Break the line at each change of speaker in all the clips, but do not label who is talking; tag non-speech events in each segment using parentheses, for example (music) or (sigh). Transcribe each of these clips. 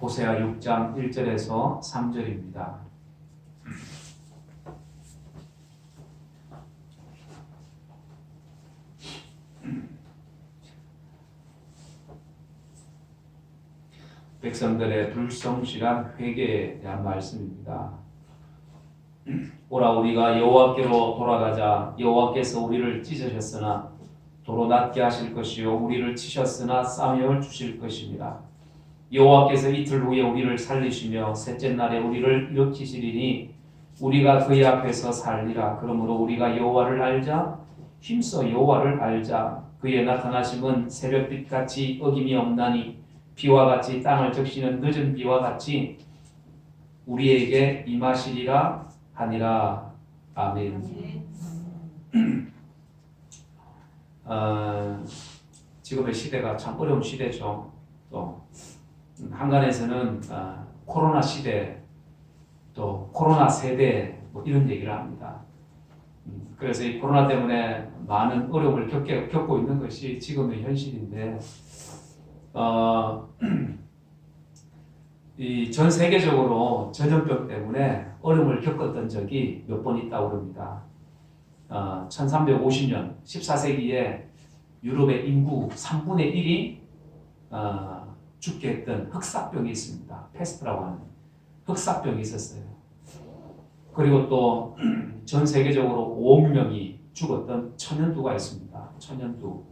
호세아 6장 1절에서 3절입니다. 백성들의 불성실한 회개에 대한 말씀입니다. 오라 우리가 여호와께로 돌아가자 여호와께서 우리를 찢으셨으나 도로 낮게 하실 것이요 우리를 치셨으나 싸매어 주실 것입니다. 여호와께서 이틀 후에 우리를 살리시며 셋째 날에 우리를 일으키시리니 우리가 그의 앞에서 살리라. 그러므로 우리가 여호와를 알자 힘써 여호와를 알자. 그의 나타나심은 새벽빛 같이 어김이 없나니 비와 같이 땅을 적시는 늦은 비와 같이 우리에게 임하시리라 하니라. 아멘. 어, (clears throat) 지금의 시대가 참 어려운 시대죠. 또 한간에서는 어, 코로나 시대, 또 코로나 세대 뭐 이런 얘기를 합니다. 음, 그래서 이 코로나 때문에 많은 어려움을 겪게, 겪고 있는 것이 지금의 현실인데, 어, (clears throat) 이전 세계적으로 전염병 때문에 어려움을 겪었던 적이 몇 번 있다고 그럽니다. 어, 1350년 14세기에 유럽의 인구 3분의 1이 어, 죽게 했던 흑사병이 있습니다. 페스트라고 하는 흑사병이 있었어요. 그리고 또 (clears throat) 전 세계적으로 5억 명이 죽었던 천연두가 있습니다. 천연두.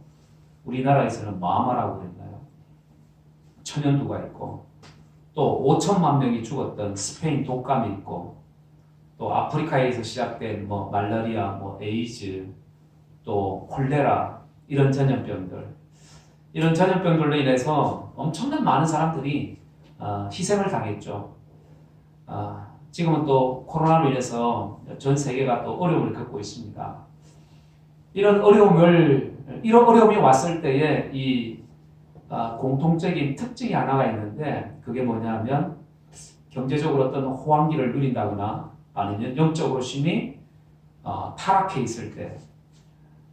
우리나라에서는 마마라고 그랬나요? 천연두가 있고 또 5천만 명이 죽었던 스페인 독감이 있고 또 아프리카에서 시작된 뭐 말라리아, 뭐 에이즈, 또 콜레라 이런 전염병들 이런 전염병들로 인해서 엄청난 많은 사람들이 어, 희생을 당했죠. 아, 지금은 또 코로나로 인해서 전 세계가 또 어려움을 겪고 있습니다. 이런 어려움을 이런 어려움이 왔을 때에 이 아, 공통적인 특징이 하나가 있는데 그게 뭐냐면 경제적으로 어떤 호황기를 누린다거나 아니면 영적으로 심히 어, 타락해 있을 때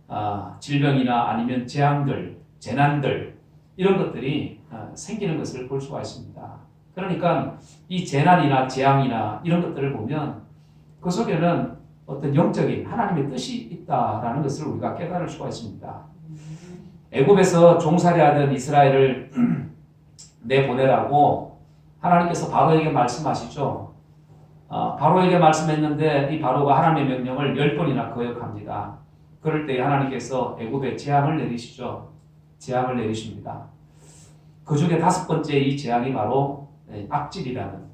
아, 질병이나 아니면 재앙들, 재난들 이런 것들이 어, 생기는 것을 볼 수가 있습니다. 그러니까 이 재난이나 재앙이나 이런 것들을 보면 그 속에는 어떤 영적인 하나님의 뜻이 있다라는 것을 우리가 깨달을 수가 있습니다. 애굽에서 종살이하던 이스라엘을 (clears throat) 내보내라고 하나님께서 바로에게 말씀하시죠. 어, 바로에게 말씀했는데 이 바로가 하나님의 명령을 열 번이나 거역합니다. 그럴 때 하나님께서 애굽에 재앙을 내리시죠. 재앙을 내리십니다. 그 중에 다섯 번째 이 재앙이 바로 네, 악질이라는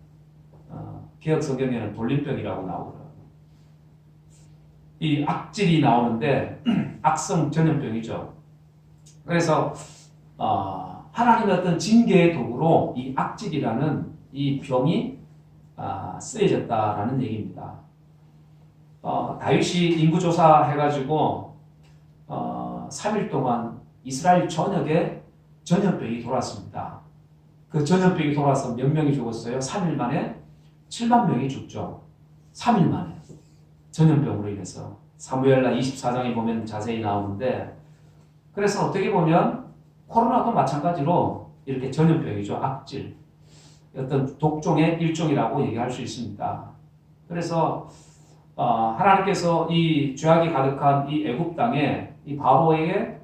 어, 개혁 성경에는 돌림병이라고 나오더라고요. 이 악질이 나오는데 (clears throat) 악성 전염병이죠. 그래서 어, 하나님의 어떤 징계의 도구로 이 악질이라는 이 병이 아, 쓰여졌다라는 얘기입니다. 어, 다윗이 인구조사 해가지고 어, 3일 동안 이스라엘 전역에 전염병이 돌았습니다. 그 전염병이 돌아서 몇 명이 죽었어요? 3일 만에 7만 명이 죽죠. 3일 만에 전염병으로 인해서 사무엘라 24장에 보면 자세히 나오는데 그래서 어떻게 보면 코로나도 마찬가지로 이렇게 전염병이죠. 악질. 어떤 독종의 일종이라고 얘기할 수 있습니다. 그래서 어, 하나님께서 이 죄악이 가득한 이 애굽 땅에 이 바로에게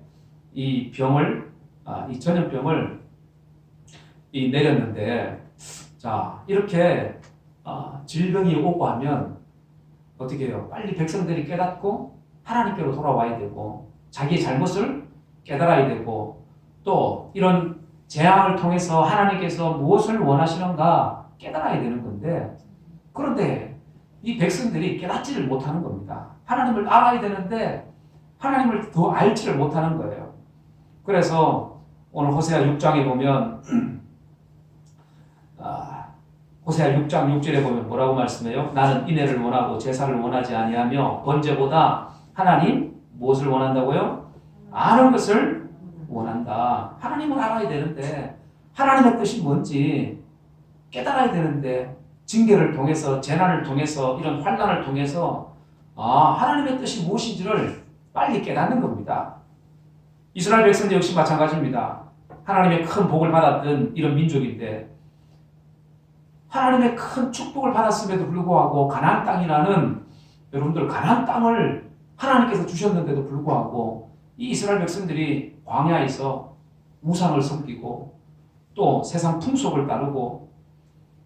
이 병을 아, 이 전염병을 이 내렸는데 자 이렇게 어, 질병이 오고 하면 어떻게 해요? 빨리 백성들이 깨닫고 하나님께로 돌아와야 되고 자기의 잘못을 깨달아야 되고 또 이런 재앙을 통해서 하나님께서 무엇을 원하시는가 깨달아야 되는 건데 그런데 이 백성들이 깨닫지를 못하는 겁니다. 하나님을 알아야 되는데 하나님을 더 알지를 못하는 거예요. 그래서 오늘 호세아 6장에 보면 (clears throat) 아, 호세아 6장 6절에 보면 뭐라고 말씀해요? 나는 인애를 원하고 제사를 원하지 아니하며 번제보다 하나님 무엇을 원한다고요? 아는 것을 원한다. 하나님을 알아야 되는데 하나님의 뜻이 뭔지 깨달아야 되는데 징계를 통해서 재난을 통해서 이런 환난을 통해서 아 하나님의 뜻이 무엇인지를 빨리 깨닫는 겁니다. 이스라엘 백성들 역시 마찬가지입니다. 하나님의 큰 복을 받았던 이런 민족인데 하나님의 큰 축복을 받았음에도 불구하고 가나안 땅이라는 여러분들 가나안 땅을 하나님께서 주셨는데도 불구하고 이 이스라엘 백성들이 광야에서 우상을 섬기고 또 세상 풍속을 따르고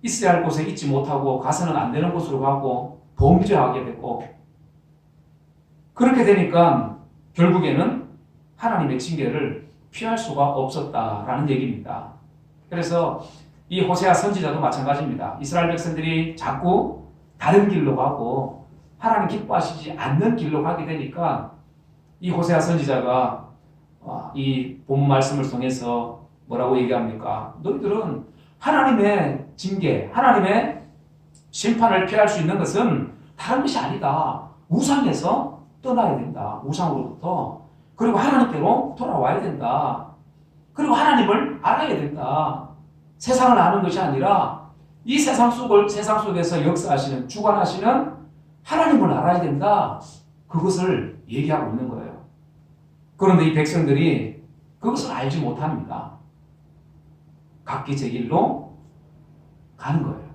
있어야 할 곳에 있지 못하고 가서는 안 되는 곳으로 가고 범죄하게 되고 그렇게 되니까 결국에는 하나님의 징계를 피할 수가 없었다라는 얘기입니다. 그래서 이 호세아 선지자도 마찬가지입니다. 이스라엘 백성들이 자꾸 다른 길로 가고 하나님 기뻐하시지 않는 길로 가게 되니까 이 호세아 선지자가 아, 이본 말씀을 통해서 뭐라고 얘기합니까? 너희들은 하나님의 징계, 하나님의 심판을 피할 수 있는 것은 다른 것이 아니다. 우상에서 떠나야 된다. 우상으로부터. 그리고 하나님께로 돌아와야 된다. 그리고 하나님을 알아야 된다. 세상을 아는 것이 아니라 이 세상 속을 세상 속에서 역사하시는 주관하시는 하나님을 알아야 된다. 그것을 얘기하고 있는 거예요. 그런데 이 백성들이 그것을 알지 못합니다. 각기 제 길로 가는 거예요.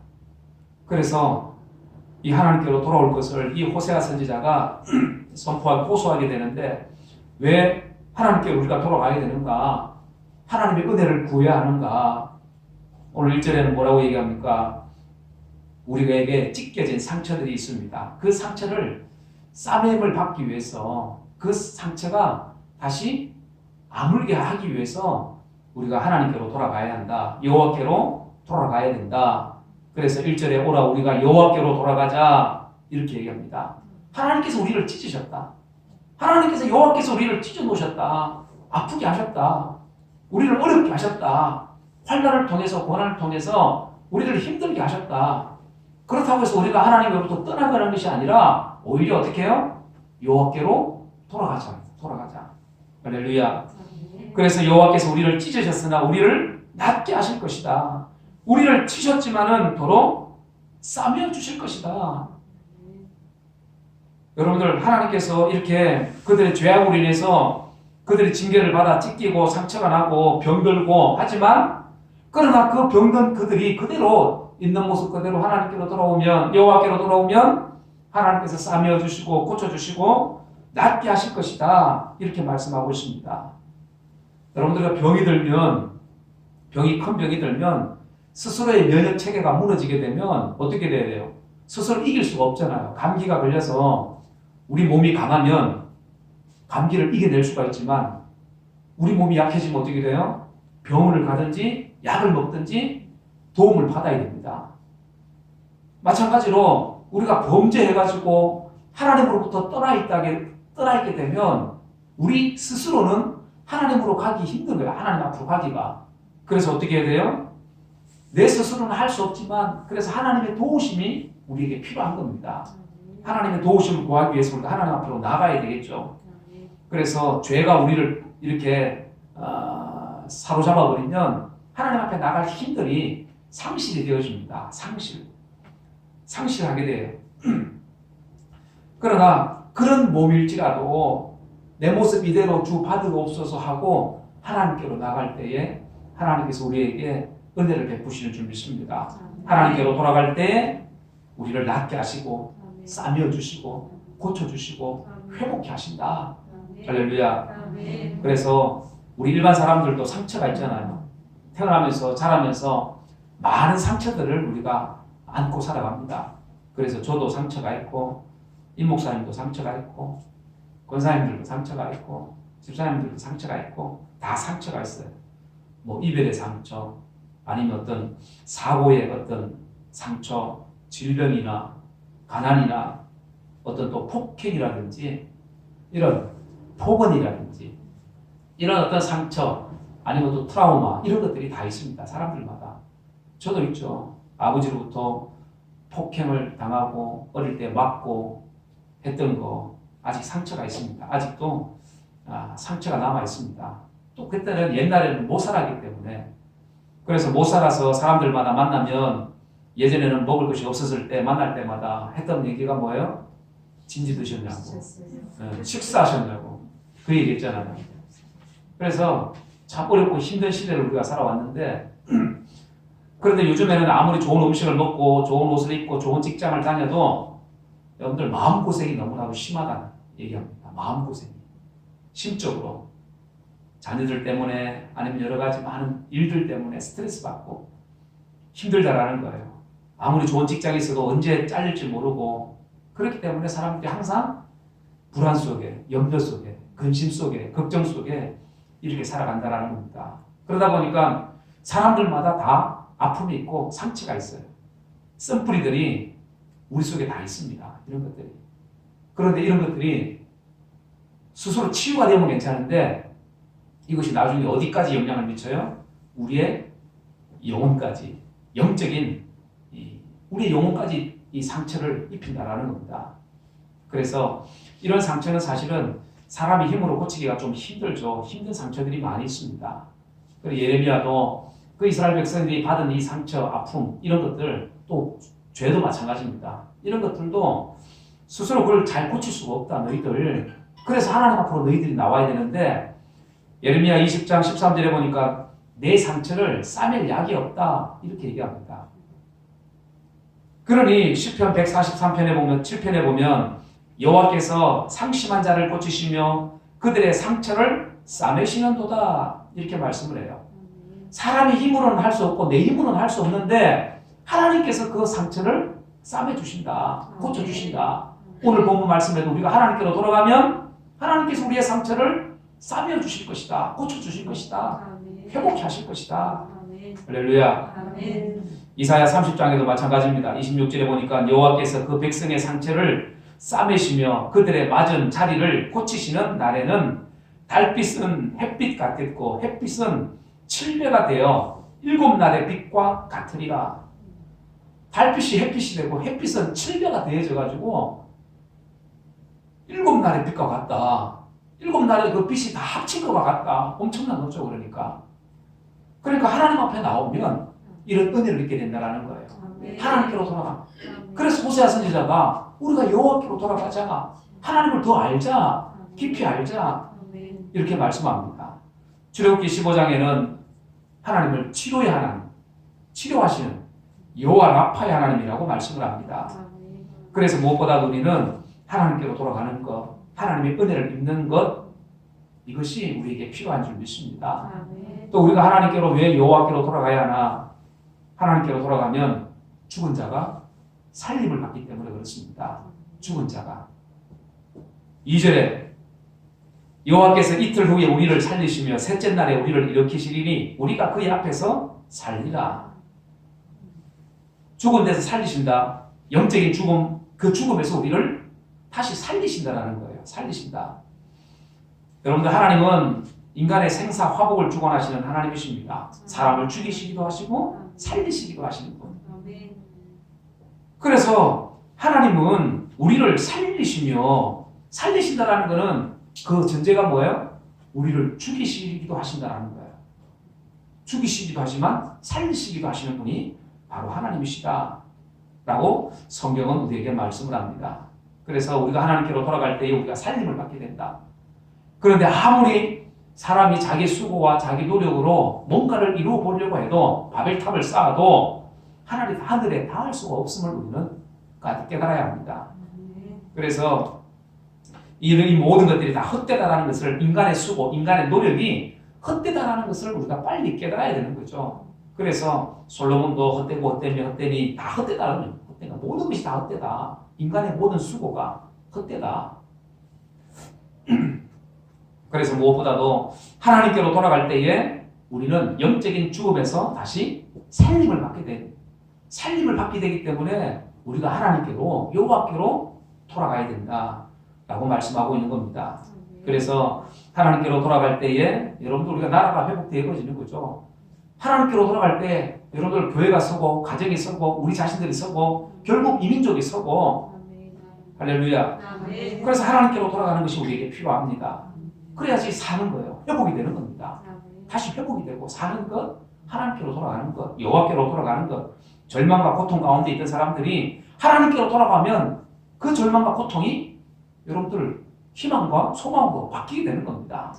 그래서 이 하나님께로 돌아올 것을 이 호세아 선지자가 (clears throat) 선포하고 호소하게 되는데 왜 하나님께 우리가 돌아가야 되는가? 하나님의 은혜를 구해야 하는가? 오늘 1절에는 뭐라고 얘기합니까? 우리에게 찢겨진 상처들이 있습니다. 그 상처를 싸매임을 받기 위해서 그 상처가 다시 아물게 하기 위해서 우리가 하나님께로 돌아가야 한다. 여호와께로 돌아가야 된다. 그래서 1절에 오라 우리가 여호와께로 돌아가자 이렇게 얘기합니다. 하나님께서 우리를 찢으셨다. 하나님께서 여호와께서 우리를 찢어 놓으셨다. 아프게 하셨다. 우리를 어렵게 하셨다. 환난을 통해서 고난을 통해서 우리를 힘들게 하셨다. 그렇다고 해서 우리가 하나님으로부터 떠나가는 것이 아니라 오히려 어떻게 해요? 여호와께로 돌아가자. 돌아가자. 할렐루야. 그래서 여호와께서 우리를 찢으셨으나 우리를 낫게 하실 것이다. 우리를 치셨지만은 도로 싸매어 주실 것이다. 여러분들 하나님께서 이렇게 그들의 죄악으로 인해서 그들의 징계를 받아 찢기고 상처가 나고 병들고 하지만 그러나 그 병든 그들이 그대로 있는 모습 그대로 하나님께로 돌아오면 여호와께로 돌아오면 하나님께서 싸매어 주시고 고쳐 주시고 낫게 하실 것이다. 이렇게 말씀하고 있습니다. 여러분들과 병이 들면 병이 큰 병이 들면 스스로의 면역 체계가 무너지게 되면 어떻게 돼야 돼요? 스스로 이길 수가 없잖아요. 감기가 걸려서 우리 몸이 강하면 감기를 이겨낼 수가 있지만 우리 몸이 약해지면 어떻게 돼요? 병원을 가든지 약을 먹든지 도움을 받아야 됩니다. 마찬가지로 우리가 범죄해가지고 하나님으로부터 떠나 있다게 떠나 있게 되면 우리 스스로는 하나님으로 가기 힘든 거예요. 하나님 앞으로 가기가. 그래서 어떻게 해야 돼요? 내 스스로는 할 수 없지만 그래서 하나님의 도우심이 우리에게 필요한 겁니다. 하나님의 도우심을 구하기 위해서 우리가 하나님 앞으로 나가야 되겠죠. 그래서 죄가 우리를 이렇게 어, 사로잡아 버리면 하나님 앞에 나갈 힘들이 상실이 되어집니다. 상실, 상실하게 돼요. (clears throat) 그러나 그런 몸일지라도 내 모습 이대로 주 받으옵소서 하고 하나님께로 나갈 때에 하나님께서 우리에게 은혜를 베푸시는 줄 믿습니다. 하나님께로 돌아갈 때 우리를 낫게 하시고 싸매어 주시고 고쳐 주시고 회복케 하신다. 할렐루야. 그래서 우리 일반 사람들도 상처가 있잖아요. 태어나면서 자라면서 많은 상처들을 우리가 안고 살아갑니다. 그래서 저도 상처가 있고 임 목사님도 상처가 있고 권사님들도 상처가 있고 집사님들도 상처가 있고 다 상처가 있어요. 뭐 이별의 상처 아니면 어떤 사고의 어떤 상처, 질병이나 가난이나 어떤 또 폭행이라든지 이런 폭언이라든지 이런 어떤 상처 아니면 또 트라우마 이런 것들이 다 있습니다. 사람들마다 저도 있죠. 아버지로부터 폭행을 당하고 어릴 때 맞고 했던 거 아직 상처가 있습니다. 아직도 아, 상처가 남아 있습니다. 또 그때는 옛날에는 못 살았기 때문에 그래서 못 살아서 사람들마다 만나면 예전에는 먹을 것이 없었을 때 만날 때마다 했던 얘기가 뭐예요? 진지 드셨냐고, 예, 식사하셨냐고 그 얘기 했잖아요. 그래서 참 어렵고 힘든 시대를 우리가 살아왔는데 (clears throat) 그런데 요즘에는 아무리 좋은 음식을 먹고 좋은 옷을 입고 좋은 직장을 다녀도 여러분들 마음고생이 너무나도 심하다는 얘기합니다. 마음고생이. 심적으로. 자녀들 때문에 아니면 여러 가지 많은 일들 때문에 스트레스 받고 힘들다라는 거예요. 아무리 좋은 직장에 있어도 언제 잘릴지 모르고 그렇기 때문에 사람들이 항상 불안 속에, 염려 속에, 근심 속에, 걱정 속에 이렇게 살아간다라는 겁니다. 그러다 보니까 사람들마다 다 아픔이 있고 상처가 있어요. 쓴뿌리들이 우리 속에 다 있습니다. 이런 것들이. 그런데 이런 것들이 스스로 치유가 되면 괜찮은데 이것이 나중에 어디까지 영향을 미쳐요? 우리의 영혼까지, 영적인 이 우리의 영혼까지 이 상처를 입힌다라는 겁니다. 그래서 이런 상처는 사실은 사람이 힘으로 고치기가 좀 힘들죠. 힘든 상처들이 많이 있습니다. 그리고 예레미야도 그 이스라엘 백성들이 받은 이 상처, 아픔 이런 것들 또 죄도 마찬가지입니다. 이런 것들도 스스로 그걸 잘 고칠 수가 없다 너희들. 그래서 하나님 앞으로 너희들이 나와야 되는데 예레미야 20장 13절에 보니까 내 상처를 싸맬 약이 없다 이렇게 얘기합니다. 그러니 시편 143편에 보면 7편에 보면 여호와께서 상심한 자를 고치시며 그들의 상처를 싸매시는도다 이렇게 말씀을 해요. 사람의 힘으로는 할 수 없고 내 힘으로는 할 수 없는데 하나님께서 그 상처를 싸매 주신다. 고쳐 주신다. 오늘 본문 말씀에도 우리가 하나님께로 돌아가면 하나님께서 우리의 상처를 싸매 주실 것이다. 고쳐 주실 것이다. 회복해 하실 것이다. 할렐루야. 이사야 30장에도 마찬가지입니다. 26절에 보니까 여호와께서 그 백성의 상처를 싸매시며 그들의 맞은 자리를 고치시는 날에는 달빛은 햇빛 같겠고 햇빛은 칠배가 되어 일곱 날의 빛과 같으리라. 달빛이 햇빛이 되고 햇빛은 칠배가 되어져 가지고 일곱 날의 빛과 같다. 일곱 날의 그 빛이 다 합친 것과 같다. 엄청난 거죠, 그러니까. 그러니까 하나님 앞에 나오면 이런 은혜를 얻게 된다라는 거예요.
아멘.
하나님께로 돌아가.
아멘.
그래서 호세아 선지자가 우리가 여호와께로 돌아가자. 하나님을 더 알자. 깊이 알자. 이렇게 말씀합니다. 출애굽기 15장에는 하나님을 치료의 하나님, 치료하시는 여호와 라파의 하나님이라고 말씀을 합니다. 그래서 무엇보다 우리는 하나님께로 돌아가는 것, 하나님의 은혜를 입는 것 이것이 우리에게 필요한 줄 믿습니다.
아멘.
또 우리가 하나님께로 왜 여호와께로 돌아가야 하나? 하나님께로 돌아가면 죽은 자가 살림을 받기 때문에 그렇습니다. 죽은 자가 2절에 여호와께서 이틀 후에 우리를 살리시며 셋째 날에 우리를 일으키시리니 우리가 그의 앞에서 살리라. 죽은 데서 살리신다. 영적인 죽음 그 죽음에서 우리를 다시 살리신다라는 거예요. 살리신다. 여러분들 하나님은 인간의 생사 화복을 주관하시는 하나님이십니다. 사람을 죽이시기도 하시고 살리시기도 하시는 분. 그래서 하나님은 우리를 살리시며 살리신다라는 것은 그 전제가 뭐예요? 우리를 죽이시기도 하신다라는 거예요. 죽이시기도 하지만 살리시기도 하시는 분이 바로 하나님이시다. 라고 성경은 우리에게 말씀을 합니다. 그래서 우리가 하나님께로 돌아갈 때에 우리가 살림을 받게 된다. 그런데 아무리 사람이 자기 수고와 자기 노력으로 뭔가를 이루어 보려고 해도 바벨탑을 쌓아도 하나님 하늘에 닿을 수가 없음을 우리는 깨달아야 합니다. 그래서 이런 이 모든 것들이 다 헛되다라는 것을 인간의 수고, 인간의 노력이 헛되다라는 것을 우리가 빨리 깨달아야 되는 거죠. 그래서 솔로몬도 헛되고 헛되며 헛되니 다 헛되다는 헛되다. 모든 것이 다 헛되다. 인간의 모든 수고가 헛되다. 그래서 무엇보다도 하나님께로 돌아갈 때에 우리는 영적인 죽음에서 다시 살림을 받게 된 살림을 받게 되기 때문에 우리가 하나님께로 여호와께로 돌아가야 된다라고 말씀하고 있는 겁니다. 그래서 하나님께로 돌아갈 때에 여러분들 우리가 나라가 회복되어지는 거죠. 하나님께로 돌아갈 때 여러분들 교회가 서고 가정이 서고 우리 자신들이 서고 결국 이민족이 서고. 할렐루야. 그래서 하나님께로 돌아가는 것이 우리에게 필요합니다. 그래야지 사는 거예요. 회복이 되는 겁니다.
아멘.
다시 회복이 되고 사는 것, 하나님께로 돌아가는 것, 여호와께로 돌아가는 것, 절망과 고통 가운데 있던 사람들이 하나님께로 돌아가면 그 절망과 고통이 여러분들 희망과 소망으로 바뀌게 되는 겁니다.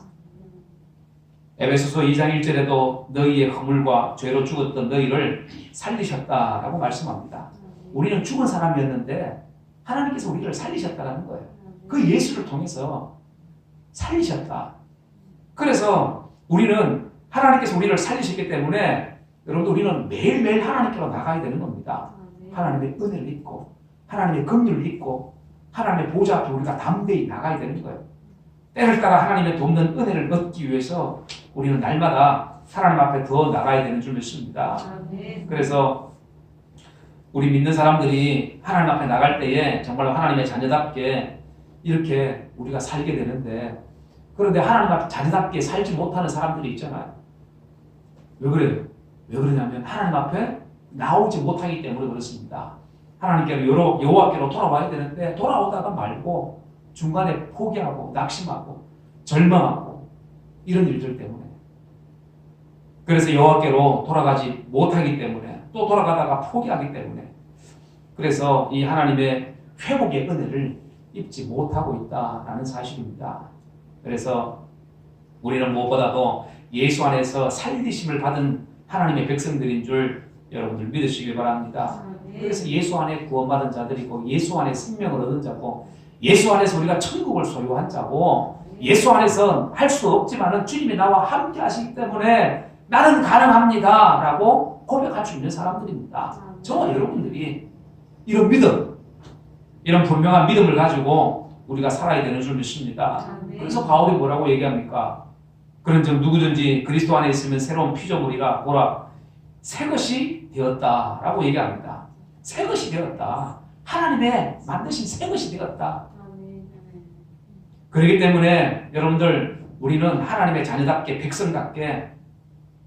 에베소서 2장 1절에도 너희의 허물과 죄로 죽었던 너희를 살리셨다라고 말씀합니다. 우리는 죽은 사람이었는데 하나님께서 우리를 살리셨다라는 거예요. 그 예수를 통해서 살리셨다. 그래서 우리는 하나님께서 우리를 살리셨기 때문에 여러분들 우리는 매일매일 하나님께로 나가야 되는 겁니다. 하나님의 은혜를 입고 하나님의 긍휼을 입고 하나님의 보좌 앞에 우리가 담대히 나가야 되는 거예요. 때를 따라 하나님의 돕는 은혜를 얻기 위해서 우리는 날마다 하나님 앞에 더 나가야 되는 줄 믿습니다. 그래서 우리 믿는 사람들이 하나님 앞에 나갈 때에 정말 하나님의 자녀답게 이렇게 우리가 살게 되는데 그런데 하나님 앞에 자녀답게 살지 못하는 사람들이 있잖아요. 왜 그래요? 왜 그러냐면 하나님 앞에 나오지 못하기 때문에 그렇습니다. 하나님께로 여호와께로 돌아와야 되는데 돌아오다가 말고 중간에 포기하고 낙심하고 절망하고 이런 일들 때문에 그래서 여호와께로 돌아가지 못하기 때문에 또 돌아가다가 포기하기 때문에 그래서 이 하나님의 회복의 은혜를 입지 못하고 있다라는 사실입니다. 그래서 우리는 무엇보다도 예수 안에서 살리심을 받은 하나님의 백성들인 줄 여러분들 믿으시길 바랍니다. 그래서 예수 안에 구원받은 자들이고 예수 안에 생명을 얻은 자고 예수 안에서 우리가 천국을 소유한 자고 예수 안에서 할 수 없지만은 주님이 나와 함께 하시기 때문에 나는 가능합니다 라고 고백할 수 있는 사람들입니다. 저와 여러분들이 이런 믿음, 이런 분명한 믿음을 가지고 우리가 살아야 되는 줄 믿습니다. 그래서 바울이 뭐라고 얘기합니까? 그런즉 누구든지 그리스도 안에 있으면 새로운 피조물이라 보라 새 것이 되었다라고 얘기합니다. 새 것이 되었다. 하나님의 만드신 새 것이 되었다. 그렇기 때문에 여러분들 우리는 하나님의 자녀답게 백성답게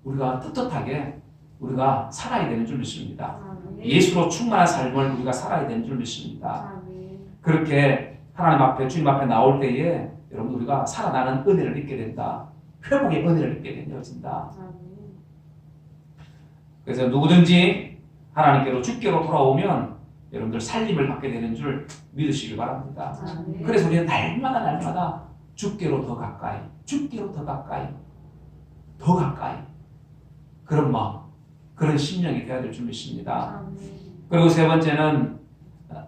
우리가 떳떳하게 우리가 살아야 되는 줄 믿습니다. 예수로 충만한 삶을 우리가 살아야 되는 줄 믿습니다. 그렇게 하나님 앞에 주님 앞에 나올 때에 여러분 우리가 살아나는 은혜를 입게 된다. 회복의 은혜를 입게 되어진다. 그래서 누구든지 하나님께로 주께로 돌아오면 여러분들 살림을 받게 되는 줄 믿으시길 바랍니다. 그래서 우리는 날마다 날마다 주께로 더 가까이, 주께로 더 가까이, 더 가까이 그런 마음, 그런 심령이 되어야 될 줄 믿습니다. 그리고 세 번째는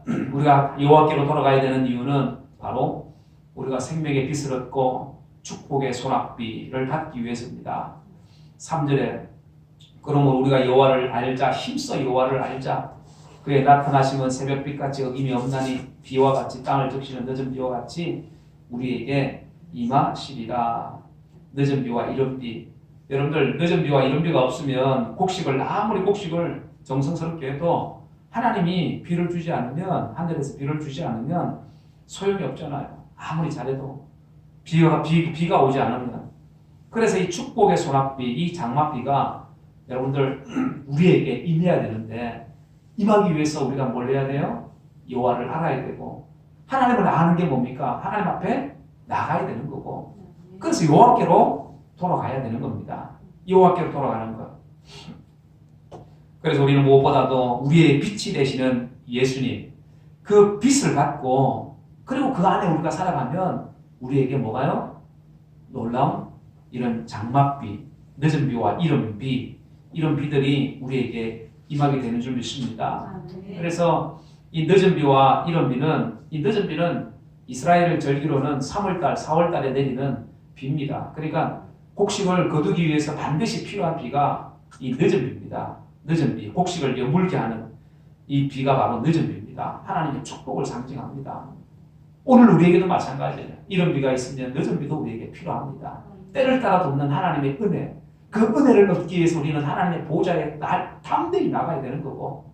(clears throat) 우리가 여호와께로 돌아가야 되는 이유는 바로 우리가 생명의 빛을 얻고 축복의 소낙비를 받기 위해서입니다. 3절에 그러므로 우리가 여호와를 알자 힘써 여호와를 알자. 그의 나타나심은 새벽빛같이 어김이 없나니 비와 같이 땅을 적시는 늦은 비와 같이 우리에게 임하시리라. 늦은 비와 이른 비. 여러분들 늦은 비와 이른 비가 없으면 곡식을 아무리 곡식을 정성스럽게 해도 하나님이 비를 주지 않으면 하늘에서 비를 주지 않으면 소용이 없잖아요. 아무리 잘해도 비가 비, 비가 오지 않으면 그래서 이 축복의 소낙비, 이 장막비가 여러분들 (clears throat) 우리에게 임해야 되는데 임하기 위해서 우리가 뭘 해야 돼요? 여호와를 알아야 되고 하나님을 아는 게 뭡니까? 하나님 앞에 나가야 되는 거고 그래서 여호와께로 돌아가야 되는 겁니다. 여호와께로 돌아가는 것. 그래서 우리는 무엇보다도 우리의 빛이 되시는 예수님 그 빛을 갖고 그리고 그 안에 우리가 살아가면 우리에게 뭐가요? 놀라운 이런 장막비, 늦은 비와 이른 비 이런 비들이 우리에게 임하게 되는 줄 믿습니다. 그래서 이 늦은 비와 이른 비는 이 늦은 비는 이스라엘을 절기로는 3월달, 4월달에 내리는 비입니다. 그러니까 곡식을 거두기 위해서 반드시 필요한 비가 이 늦은 비입니다. 늦은 비, 곡식을 여물게 하는 이 비가 바로 늦은 비입니다. 하나님의 축복을 상징합니다. 오늘 우리에게도 마찬가지예요. 이런 비가 있으면 늦은 비도 우리에게 필요합니다. 때를 따라 돕는 하나님의 은혜, 그 은혜를 얻기 위해서 우리는 하나님의 보좌에 날, 담대히 나가야 되는 거고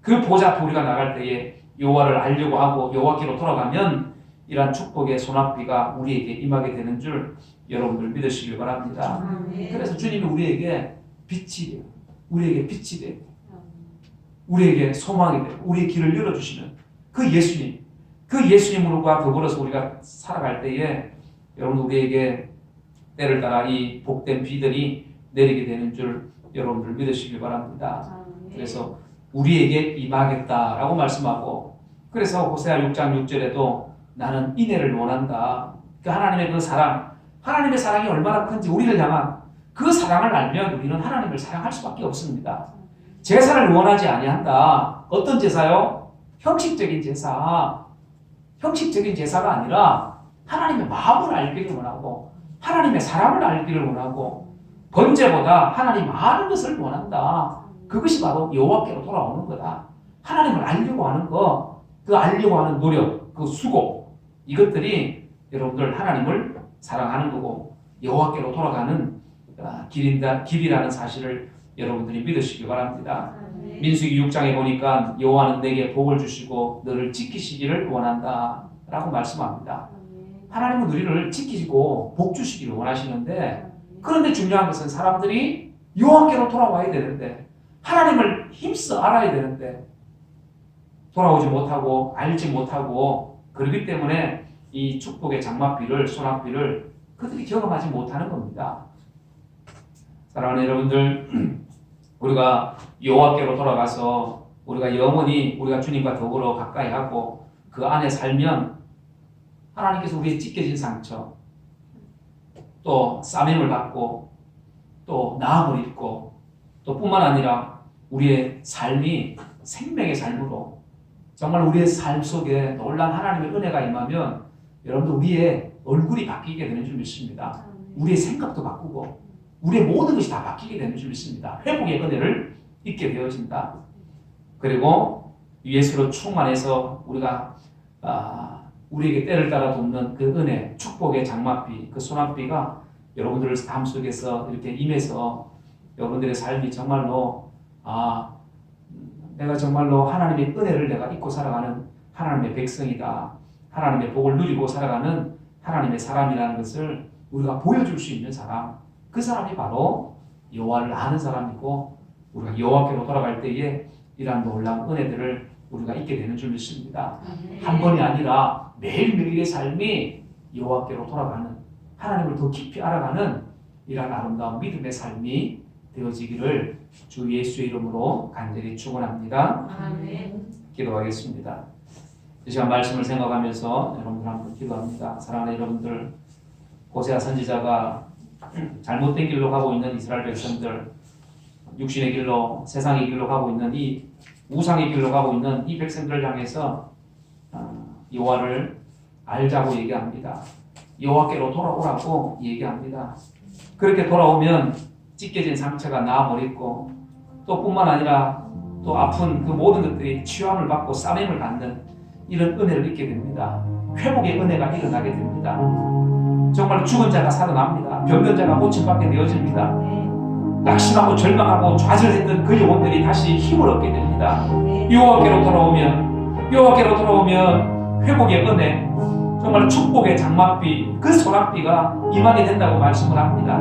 그 보좌 앞에 우리가 나갈 때에 여호와를 알려고 하고 여호와께로 돌아가면 이러한 축복의 소낙비가 우리에게 임하게 되는 줄 여러분들 믿으시길 바랍니다. 그래서 주님이 우리에게 빛이 돼요. 우리에게 빛이 되고 우리에게 소망이 되고 우리의 길을 열어주시는 그 예수님 그 예수님과 더불어서 우리가 살아갈 때에 여러분 우리에게 때를 따라 이 복된 비들이 내리게 되는 줄 여러분들 믿으시길 바랍니다. 그래서 우리에게 임하겠다라고 말씀하고 그래서 호세아 6장 6절에도 나는 인애를 원한다. 그 하나님의 그 사랑, 하나님의 사랑이 얼마나 큰지 우리를 향한 그 사랑을 알면 우리는 하나님을 사랑할 수밖에 없습니다. 제사를 원하지 아니한다. 어떤 제사요? 형식적인 제사. 형식적인 제사가 아니라 하나님의 마음을 알기를 원하고 하나님의 사랑을 알기를 원하고 번제보다 하나님 아는 것을 원한다. 그것이 바로 여호와께로 돌아오는 거다. 하나님을 알려고 하는 거, 그 알려고 하는 노력, 그 수고 이것들이 여러분들 하나님을 사랑하는 거고 여호와께로 돌아가는 아, 길인다 길이라는 사실을 여러분들이 믿으시기 바랍니다. 민수기 6장에 보니까 여호와는 내게 복을 주시고 너를 지키시기를 원한다 라고 말씀합니다. 하나님은 우리를 지키시고 복 주시기를 원하시는데 그런데 중요한 것은 사람들이 여호와께로 돌아와야 되는데 하나님을 힘써 알아야 되는데 돌아오지 못하고 알지 못하고 그렇기 때문에 이 축복의 장막비를 소낙비를 그들이 경험하지 못하는 겁니다. 사랑하는 여러분들, (clears throat) 우리가 여호와께로 돌아가서 우리가 영원히 우리가 주님과 더불어 가까이 하고 그 안에 살면 하나님께서 우리의 찢겨진 상처, 또 싸매을 받고 또 나음을 입고 또 뿐만 아니라 우리의 삶이 생명의 삶으로 정말 우리의 삶 속에 놀란 하나님의 은혜가 임하면 여러분들 우리의 얼굴이 바뀌게 되는 줄 믿습니다. 우리의 생각도 바꾸고 우리의 모든 것이 다 바뀌게 되는 줄 믿습니다. 회복의 은혜를 입게 되어진다. 그리고 예수로 충만해서 우리가 아, 우리에게 때를 따라 돕는 그 은혜, 축복의 장막비, 그 소낙비가 여러분들의 삶 속에서 이렇게 임해서 여러분들의 삶이 정말로 아 내가 정말로 하나님의 은혜를 내가 잊고 살아가는 하나님의 백성이다. 하나님의 복을 누리고 살아가는 하나님의 사람이라는 것을 우리가 보여줄 수 있는 사람. 그 사람이 바로 여호와를 아는 사람이고 우리가 여호와께로 돌아갈 때에 이러한 놀라운 은혜들을 우리가 잊게 되는 줄 믿습니다. 한 번이 아니라 매일매일의 삶이 여호와께로 돌아가는 하나님을 더 깊이 알아가는 이러한 아름다운 믿음의 삶이 되어지기를 주 예수의 이름으로 간절히 축원합니다. 기도하겠습니다. 이 시간 말씀을 생각하면서 여러분들 한번 기도합니다. 사랑하는 여러분들, 고세아 선지자가 잘못된 길로 가고 있는 이스라엘 백성들, 육신의 길로, 세상의 길로 가고 있는 이 우상의 길로 가고 있는 이 백성들을 향해서 어, 여호와를 알자고 얘기합니다. 여호와께로 돌아오라고 얘기합니다. 그렇게 돌아오면 찢겨진 상처가 나아버리고 또 뿐만 아니라 또 아픈 그 모든 것들이 치유함을 받고 싸매을 받는 이런 은혜를 입게 됩니다. 회복의 은혜가 일어나게 됩니다. 정말 죽은 자가 살아납니다. 병든 자가 고침받게 되어집니다. 낙심하고 절망하고 좌절했던 그 영혼들이 다시 힘을 얻게 됩니다. 여호와께로 돌아오면 여호와께로 돌아오면 회복의 은혜 정말 축복의 장막비 그 소낙비가 임하게 된다고 말씀을 합니다.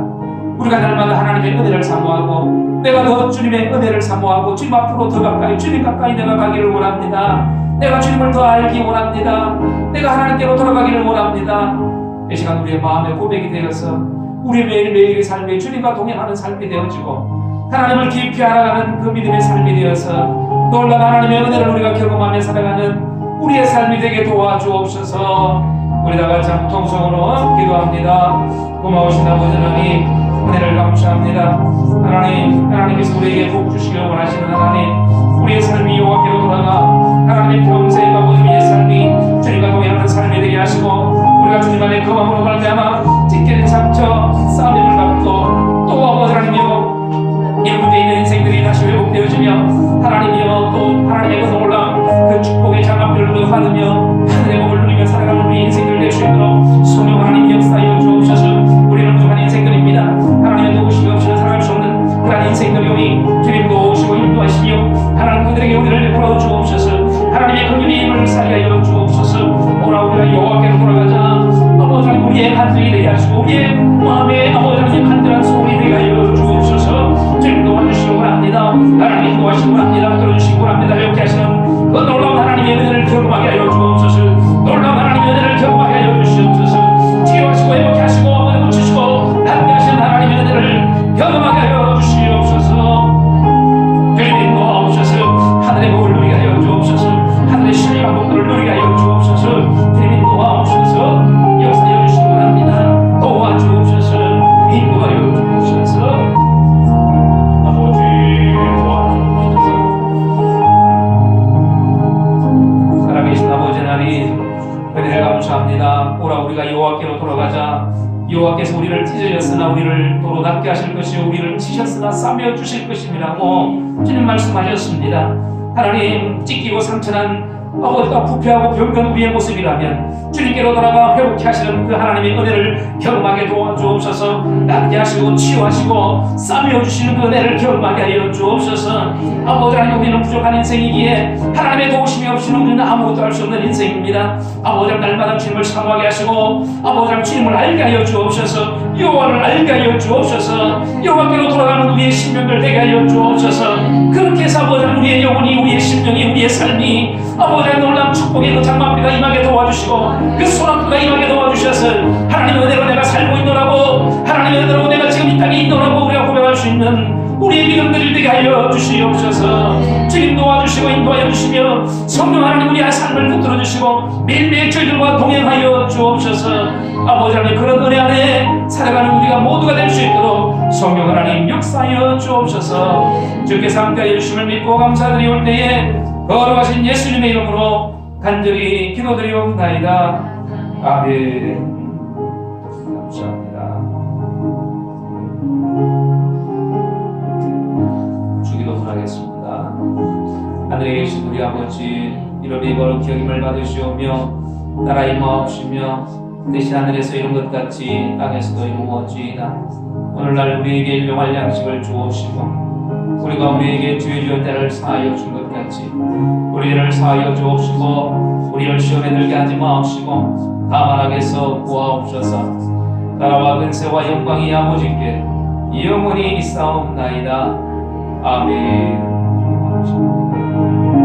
우리가 날마다 하나님의 은혜를 사모하고 내가 더 주님의 은혜를 사모하고 주님 앞으로 더 가까이 주님 가까이 내가 가기를 원합니다. 내가 주님을 더 알기 원합니다. 내가 하나님께로 돌아가기를 원합니다. 이 시간 우리의 마음의 고백이 되어서 우리 매일매일의 삶이 주님과 동행하는 삶이 되어지고 하나님을 깊이 알아가는 그 믿음의 삶이 되어서 놀라운 하나님의 은혜를 우리가 경험하며 살아가는 우리의 삶이 되게 도와주옵소서. 우리 다 같이 한 통성으로 기도합니다. 고마우신 아버지 하나님 은혜를 감사합니다. 하나님 하나님께서 우리에게 복 주시길 원하시는 하나님 부패하고 병든 우리의 모습이라면 주님께로 돌아가 회복케 하시는 그 하나님의 은혜를 경험하게 도와주옵소서. 낫게 하시고 치유하시고 싸매어 주시는 그 은혜를 경험하게 하여 주옵소서. 아버지 하나님 우리는 부족한 인생이기에 하나님의 도우심이 없이는 우리는 아무것도 할 수 없는 인생입니다. 아버지 날마다 주님을 사모하게 하시고 아버지 주님을 알게 하여 주옵소서 여호와를 알게 하여 주옵소서. 여호와께로 돌아가는 우리의 심령들 되게 하여 주옵소서. 그렇게 해서 아버지 우리의 영혼이 우리의 심령이 우리의 삶이 아버지 하나님 놀라운 축복의 그 장막비가 임하게 도와주시고 그 소낙비가 임하게 도와주셔서 하나님의 은혜로 내가 살고 있노라고 하나님의 은혜로 내가 지금 이 땅에 있노라고 우리가 고백할 수 있는 우리의 믿음들을 되게 하여 주시옵소서. 주님 도와주시고 인도하여 주시며 성령 하나님 우리의 삶을 붙들어 주시고 매일매일 저희들과 동행하여 주옵소서. 아버지 하나님 그런 은혜 안에 살아가는 우리가 모두가 될 수 있도록 성령 하나님 역사하여 주옵소서. 주께서 함께하여 주심을 믿고 감사드리올 때에 거룩하신 예수님의 이름으로 간절히 기도드리옵나이다. 아멘. 감사합니다 하늘에 계신 우리 아버지 이름이 거룩히 여김을 받으시오며 나라의 마옵시며 대신 하늘에서 이룬 것 같이 땅에서도 이루어지이다. 오늘날 우리에게 일용할 양식을 주옵시고 우리가 우리에게 죄 지을 때를 사하여 준 것 같이 우리를 사하여 주옵시고 우리를 시험에 들게 하지 마옵시고 다만 악에서 구하옵소서. 나라와 근세와 영광이 아버지께 영원히 있사옵나이다. 아멘 thank you